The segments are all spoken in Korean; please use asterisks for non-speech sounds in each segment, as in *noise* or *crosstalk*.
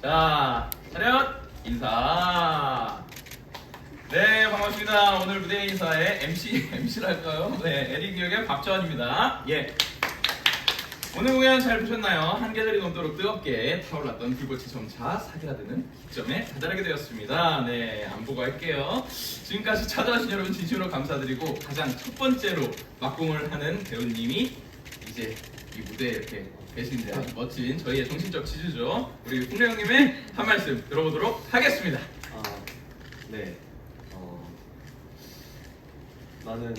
자, 차렷 인사. 네, 반갑습니다. 오늘 무대 인사의 MC, *laughs* MC랄까요? 네, 에릭 뉴욕의 박재환입니다. 예. 오늘 공연 잘 보셨나요? 한계절이 넘도록 뜨겁게 타올랐던 불꽃이 점차 사그라드는 기점에 다다르게 되었습니다. 네, 안보고 할게요. 지금까지 찾아주신 여러분 진심으로 감사드리고 가장 첫 번째로 막공을 하는 배우님이 이제 이 무대에 이렇게 계신데 아주 멋진 저희의 정신적 지주죠. 우리 풍래 형님의 한 말씀 들어보도록 하겠습니다. 아, 네. 어, 많은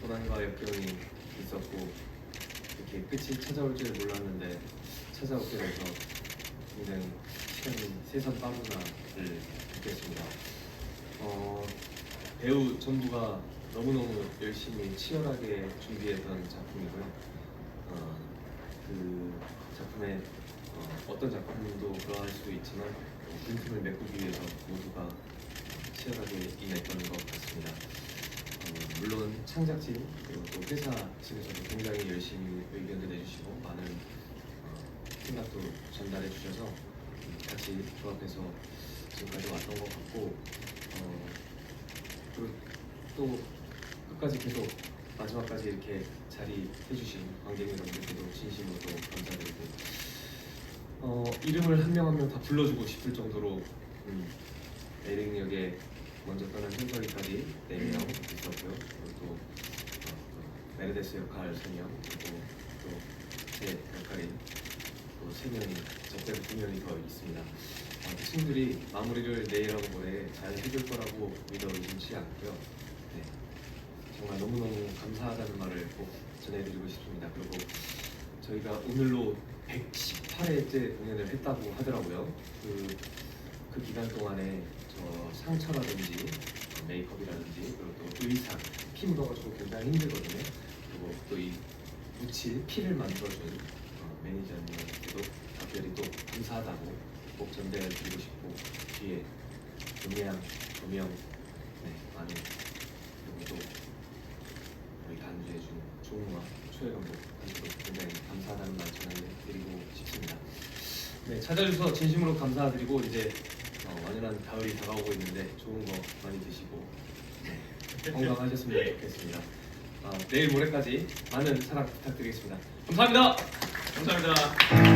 고난과 역경이 있었고 이렇게 끝이 찾아올 줄 몰랐는데 찾아오게 돼서 굉장히 시간이 세상 빠르나를 느꼈습니다. 어, 배우 전부가 너무너무 열심히 치열하게 준비했던 작품이고요. 어, 그 작품에 어, 떤 작품도 그러할 수도 있지만 어, 빈틈을 메꾸기 위해서 모두가 치열하게 임했던 것 같습니다. 어, 물론 창작진 그리고 또 회사 측에서도 굉장히 열심히 의견을 내주시고 많은 어, 생각도 전달해 주셔서 음, 같이 조합해서 지금까지 왔던 것 같고 또 끝까지 계속 마지막까지 이렇게 자리 해 주신 관객 여러분들께도 진심으로 감사드리고 어, 이름을 한 명 한 명 다 불러주고 싶을 정도로 음, 에릭 역에 먼저 떠난 현석이까지 4명 있었고요. 그리고 또 어, 메르데스 역할 3명 그리고 또제 역할인 또 3명이 저 빼고 2명이 더 있습니다. 어, 그 친구들이 마무리를 내일하고 모레 잘 해줄 거라고 믿어 의심치 않고요. 네, 정말 너무너무 감사하다는 말을 꼭 전해드리고 싶습니다. 그리고 저희가 오늘로 118회째 공연을 했다고 하더라고요. 그, 그 기간 동안에 저 상처라든지 어, 메이크업이라든지 그리고 또 의상, 피 묻어가 지고 굉장히 힘들거든요. 그리고 또 이 묻힐 피를 만들어준 어, 매니저님께도 đặc별히 또 감사하다고 꼭 전달드리고 싶고 뒤에 음향, 조명, 네, 많은 그리고 간주해준 조웅과 초회감독 한테도 굉장히 감사하다는 말 전해드리고 싶습니다. 네, 찾아주셔서 진심으로 감사드리고 이제 어, 완연한 가을이 다가오고 있는데 좋은 거 많이 드시고 네, 건강하셨으면 좋겠습니다. 아, 내일 모레까지 많은 사랑 부탁드리겠습니다. 감사합니다. 감사합니다.